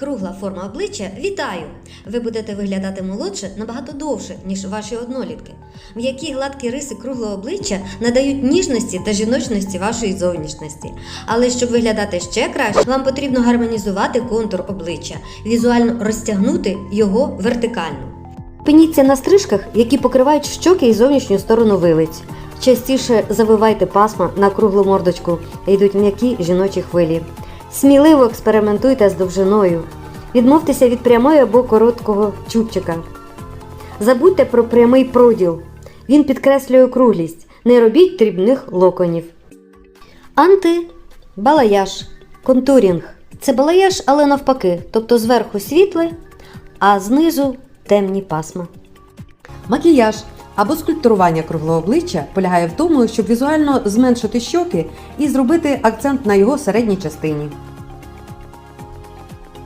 кругла форма обличчя, вітаю! Ви будете виглядати молодше набагато довше, ніж ваші однолітки. М'які гладкі риси круглого обличчя надають ніжності та жіночності вашої зовнішності. Але щоб виглядати ще краще, вам потрібно гармонізувати контур обличчя, візуально розтягнути його вертикально. Пеніться на стрижках, які покривають щоки і зовнішню сторону вилиць. Частіше завивайте пасма на круглу мордочку, йдуть м'які жіночі хвилі. Сміливо експериментуйте з довжиною. Відмовтеся від прямої або короткого чубчика. Забудьте про прямий проділ. Він підкреслює округлість. Не робіть дрібних локонів. Анти-балаяж. Контурінг. Це балаяж, але навпаки, тобто зверху світле, а знизу темні пасма. Макіяж або скульптурування круглого обличчя полягає в тому, щоб візуально зменшити щоки і зробити акцент на його середній частині.